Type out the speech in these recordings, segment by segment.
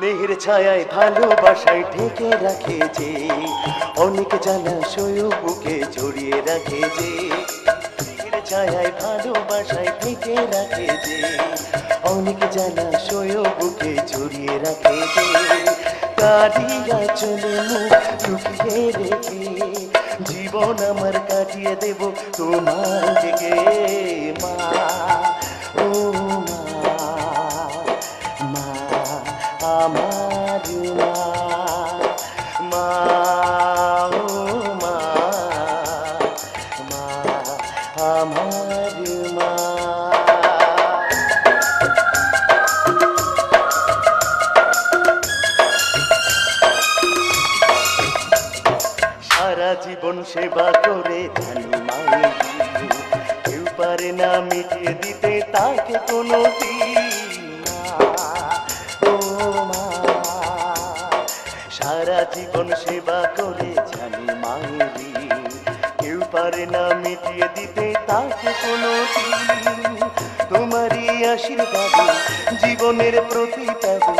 স্নেহের ছায়ায় ভালোবাসায় ঢেকে রাখে যে অনেক জানা সয় বুকে জড়িয়ে রাখে যে স্নেহের ছায়ায় ভালোবাসায় ঢেকে রাখে যে অনেক জানা সয় বুকে জড়িয়ে রাখে যে কারিয়া চলে লুকিয়ে রেখে জীবন আমার কাটিয়ে দেব তোমার দিকে, মা। পারে না মিটিয়ে দিতে তাকে কোনো সারা জীবন সেবা করে জানি মায়েরি কেউ পারে না মিটিয়ে দিতে তাকে কোনো তোমারই আশীর্বাদে, জীবনের প্রতিটাবে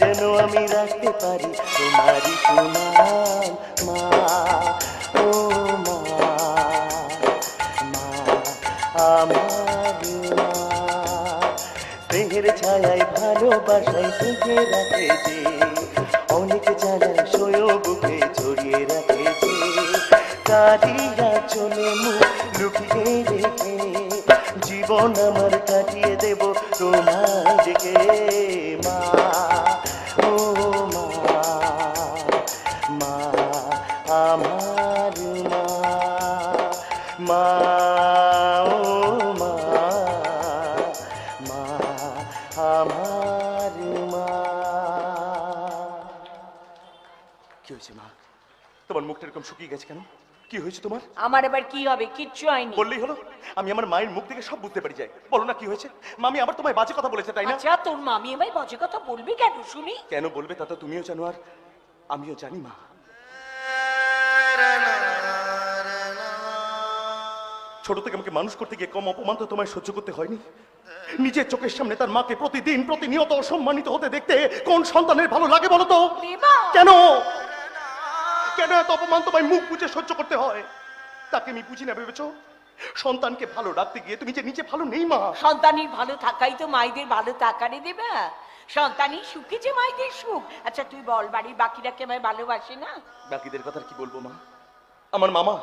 যেন আমি রাখতে পারি তোমারই মা মা। ছায়ায় ভালোবাসায় ঢেকে রাখে যে অনেক জানা সয় বুকে জড়িয়ে রাখে যে। কারিয়া শুকিয়ে গেছে কেন? কি হয়েছে তোমার? আমার এবার কি হবে? কিচ্ছু হয়নি। বললেই হলো? আমি আমার মায়ের মুখ থেকে সব বুঝতে পারি যাই। বলো না কি হয়েছে? মামি আবার তোমায় বাজে কথা বলেছে তাই না? আচ্ছা তোর মামি আমায় বাজে কথা বলবি কেন শুনি? কেন বলবে তা তো তুমিও জানো আর আমিও জানি মা। ছোট থেকে আমাকে মানুষ করতে গিয়ে কম অপমান তো তোমায় সহ্য করতে হয়নি। নিজের চোখের সামনে তার মাকে প্রতিদিন প্রতিনিয়ত অসম্মানিত হতে দেখতে কোন সন্তানের ভালো লাগে বলো তো? কেন? কেন এত অপমান তোমায় মুখ বুঝে সহ্য করতে হয়? তাকে আমি বুঝি না ভেবেছো? সন্তানকে ভালো রাখতে গিয়ে তুমি যে নিজে ভালো নেই মা। সন্তানের ভালো থাকাই তো মায়েদের ভালো থাকারে দেবে। সন্তানই সুখে যে মায়েদের সুখ। আচ্ছা তুই বল বাড়ির বাকিরা কে আমায় ভালোবাসে না? বাকিদের কথা কি বলব মা? আমার মামা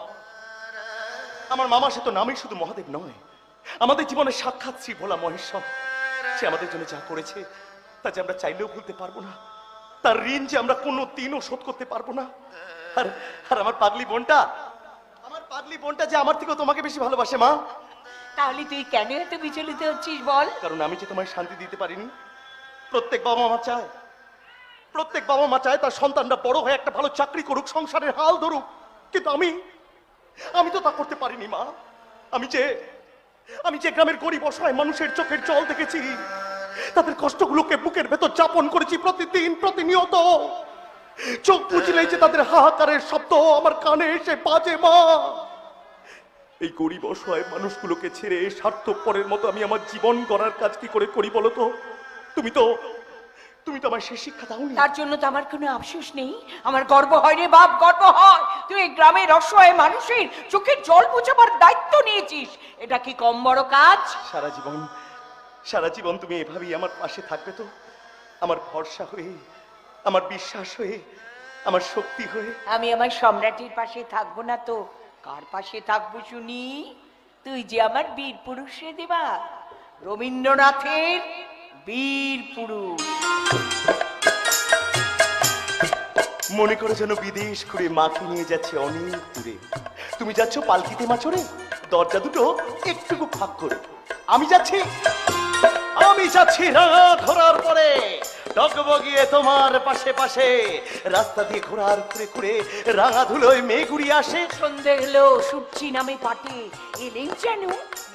আমার মামা সে তো নামই শুধু মহাদেব নয়। আমাদের জীবনের সাক্ষাৎ শ্রী ভোলা মহেশ্বর। সে আমাদের জন্য যা করেছে তা যে আমরা চাইলেও ভুলতে পারব না। তার ঋণ যে আমরা কোনো দিনও শোধ করতে পারব না। আর আর আমার পাগলি বোনটা? আমার পাগলি বোনটা যে আমার থেকেও তোমাকে বেশি ভালোবাসে মা। তাহলে তুই কেন এত বিচলিত হচ্ছিস বল? কারণ আমি যে তোমায় শান্তি দিতে পারিনি প্রত্যেক বাবা মা চায়। প্রত্যেক বাবা মা চায় তার সন্তানরা বড় হয়ে একটা ভালো চাকরি করুক সংসারের হাল ধরুক। কিন্তু আমি আমি তো তা করতে পারিনি মা। আমি যে আমি যে গ্রামের গরিব অসহায় মানুষের চোখের জল দেখেছি তাদের কষ্টগুলোকে বুকের ভেতর যাপন করেছি প্রতিদিন প্রতিনিয়ত। চোখ বুঝলে যে তাদের হাহাকারের শব্দ আমার কানে এসে বাজে মা। এই গরিব অসহায় মানুষগুলোকে ছেড়ে স্বার্থপরের মতো আমি আমার জীবন গড়ার কাজ কি করে করি বলো তো? তুমি তো তুমি তো আমার সে শিক্ষা দাওনি। তার জন্য তো আমার কোনো আফসোস নেই। আমার গর্ব হয় রে বাপ গর্ব হয়। তুই এই গ্রামের অসহায় মানুষের চোখের জল বোঝাবার দায়িত্ব নিয়েছিস। এটা কি কম বড় কাজ? সারা জীবন সারা জীবন তুমি এভাবেই আমার পাশে থাকবে তো? আমার ভরসা হয়ে আমার বিশ্বাস হয়ে আমার শক্তি হয়ে। আমি আমার সম্রাটের পাশে থাকব না তো। কার পাশে থাকব শুনি? তুই যে আমার বীর পুরুষ রে দেবা। রবীন্দ্রনাথের বীর পুরুষ। মনে করে যেন বিদেশ ঘুরে মাকে নিয়ে যাচ্ছে অনেক দূরে। তুমি যাচ্ছ পালকিতে মাছরে? দরজা দুটো একটুকু ফাঁক করে। আমি যাচ্ছি আমি যাচ্ছি রাঙা ঘোরার পরে। ডগবগিয়ে তোমার পাশে পাশে। রাস্তা দিয়ে ঘোরার ঘুরে ঘুরে রাঙা ধুলোয় মেঘ উড়িয়ে আসে। সন্ধে হলো সূর্যি নামে পাটে এলেই যেন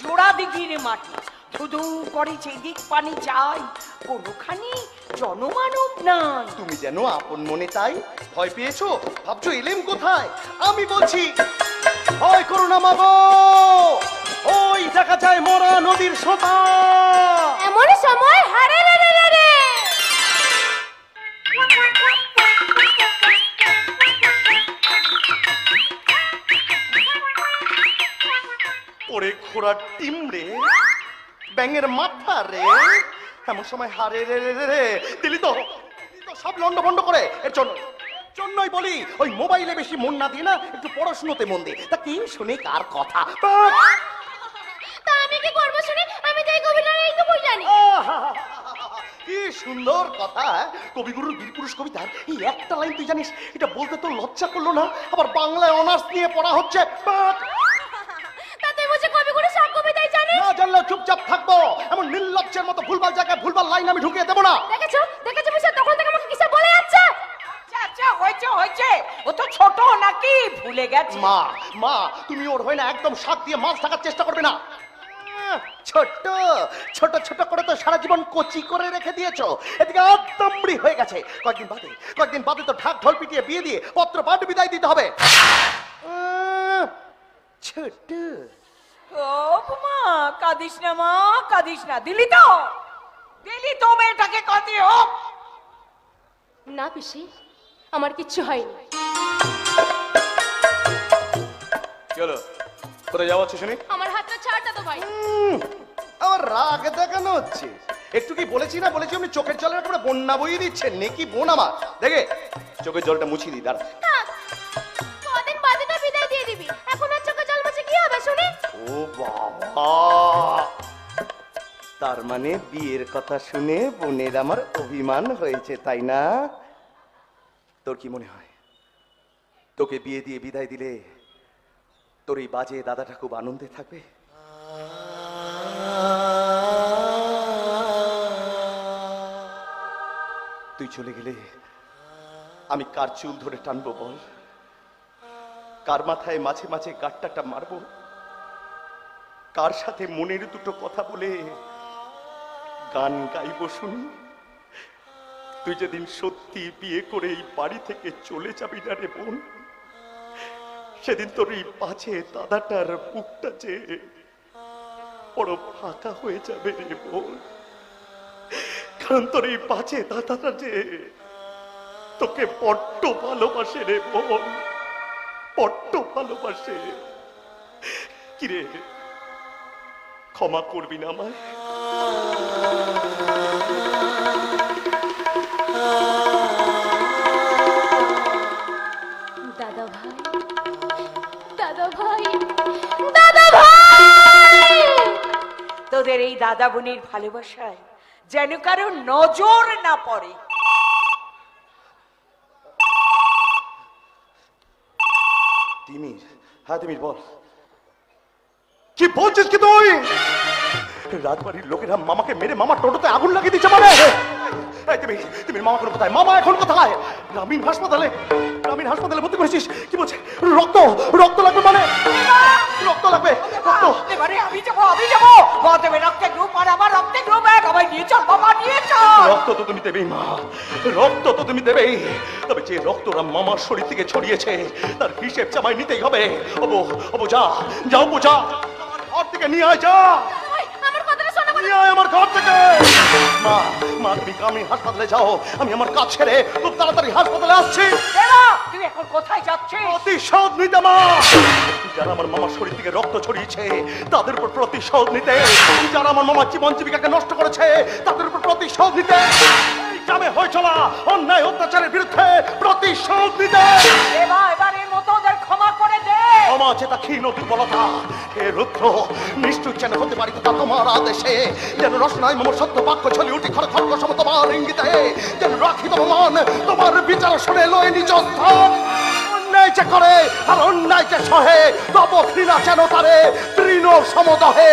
জোড়া দিঘির মাটি ধুধু করে যেদিক পানি চাই কোনোখানি জনমানব নাই। তুমি যেন আপন মনে তাই ভয় পেয়েছ? ভাবছ এলেম কোথায়? আমি বলছি ভয় করো না মাগো। ওই দেখা যায় মরা নদীর সোতা। এমন সময় হারে রে রে রে রে ঘোড়ার টিম রে ব্যাঙের মাথা রে এমন সময় হারে রে রে রে রে দিলি তো সব লন্ড ভন্ড করে। এর জন্য জন্যই বলি ওই মোবাইলে বেশি মন না দিয়ে না একটু পড়াশুনোতে মন দে। তা কি শুনে কার কথা? তা আমি কি করব শুনি? আমি তো এই কবিতার তো বই জানি। কি সুন্দর কথা হ্যাঁ? কবিগুরুর বীরপুরুষ কবিতার এই একটা লাইন তুই জানিস এটা বলতে তো লজ্জা করল না? আবার বাংলায় অনার্স নিয়ে পড়া হচ্ছে। বাহ! নির্লজ্জের মতো ভুলভাল জায়গায় ভুলভাল লাইন আমি ঢুকিয়ে দেবো না। দেখেছ? দেখেছ মিশা তখন থেকে আমাকে কিসব বলে যাচ্ছে? আচ্ছা আচ্ছা হয়েছে হয়েছে। ও তো ছোট নাকি? ভুলে গেছে। মা মা তুমি ওর হয় না একদম শাক দিয়ে মাছ থাকার চেষ্টা করবে না। ছোট ছোট ছোট করে তো সারা জীবন কচি করে রেখে দিয়েছ। এদিকে আদমড়ি হয়ে গেছে। কয়েকদিন বাদে কয়েকদিন বাদে তো ঢাক ঢোল পিটিয়ে বিয়ে দিয়ে পত্র পাঠ বিদায় দিতে হবে। আহ, ছোট ও মা কাঁদিস না মা কাঁদিস না। দিলি তো? দিলি তো মেয়েটাকে কাঁদিয়ে হোক। না পিসি আমার কিচ্ছু হয়নি। হলো কোথায় যাওয়া হচ্ছে শুনি? আমার হাতটা ছাড়টা তো ভাই। আমার রাগ দেখানো হচ্ছে। একটু কি বলেছি না বলেছি? আপনি চোখের জলের একেবারে বন্যা বইয়ে দিচ্ছেন নেকি বোন আমার? দেখে চোখের জলটা মুছিয়ে দিই দাঁড়া। বাবা তার মানে বিয়ের কথা শুনে বোনের আমার অভিমান হয়েছে, তাই না? তোর কি মনে হয়? তোকে বিয়ে দিয়ে বিদায় দিলে তোর এই বাজে দাদাটা খুব আনন্দে থাকবে? তুই চলে গেলে আমি কার চুল ধরে টানবো বল? কার মাথায় মাঝে মাঝে গাট্টাটা মারবো? কার সাথে মনের দুটো কথা বলে গান গাইব শুনি? তুই যেদিন সত্যি বিয়ে করে এই বাড়ি থেকে চলে যাবি না রে বোন, সেদিন তোর এই পাছে দাদাটার বুকটা যে বড় ফাঁকা হয়ে যাবে রে বোন। কারণ তোর এই পাছে দাদাটা যে তোকে বড্ড ভালোবাসে রে বোন, বড্ড ভালোবাসে। কিরে ক্ষমা করবি না আমায় দাদা ভাই দাদা ভাই দাদা ভাই! তোদের এই দাদা বোনের ভালোবাসায় যেন কারও নজর না পড়ে। তিমির হ্যাঁ তিমির বল। কি বলছিস কি তুই? রাজবাড়ির লোকেরা মামাকে মেরে মামা টোটোতে আগুন লাগিয়ে দিচ্ছে মানে তুমি তুমি মামা এখন কোথায় মামা এখন কোথায়? গ্রামীণ হাসপাতালে গ্রামীণ হাসপাতালে ভর্তি করেছিস? কি বলছে? রক্ত রক্ত লাগবে মানে? রক্ত লাগবে রক্ত। এবারে আমি যাব আমি যাব। রক্তে গ্রুপ আর আমার রক্তে গ্রুপ এক আমায় নিয়ে চল বাবা নিয়ে চল। রক্ত তো তুমি দেবেই মা। রক্ত তো তুমি দেবেই। তবে যে রক্তরা মামার শরীর থেকে ছড়িয়েছে তার হিসেব জামাই নিতেই হবে। অবো অবো যা যাও বোঝা ঘর থেকে নিয়ে আয় যা। আমার কথাটা শোনো নিয়ে আয় আমার ঘর থেকে। মা মা তুমি গ্রামীণ হাসপাতালে যাও আমি আমার কাজ ছেড়ে খুব তাড়াতাড়ি হাসপাতালে আসছি। তুই এখন কোথায় যাচ্ছিস প্রতিশোধ নিতে মা। যারা আমার মামার শরীর থেকে রক্ত ছড়িয়েছে তাদের উপর প্রতিশোধ নিতে। যারা আমার মামার জীবন জীবিকাকে নষ্ট করেছে তাদের উপর প্রতিশোধ নিতে। এই গ্রামে হয়ে চলা অন্যায় অত্যাচারের বিরুদ্ধে প্রতিশোধ নিতে। এবার এবারের দে আমার ক্ষীণ দুর্বলতা। হে রুদ্র হতে পারি তা তোমার আদেশে। যেন রসনায় সত্য বাক্য ছলি উঠি খর খর সম তোমার ইঙ্গিতে। যেন রাখি তোমার তোমার বিচার শুনে লয় নিজ অন্যায় যে করে আর অন্যায় যে সহে, তব ঘৃণা যেন তারে, তৃণ সমদহে।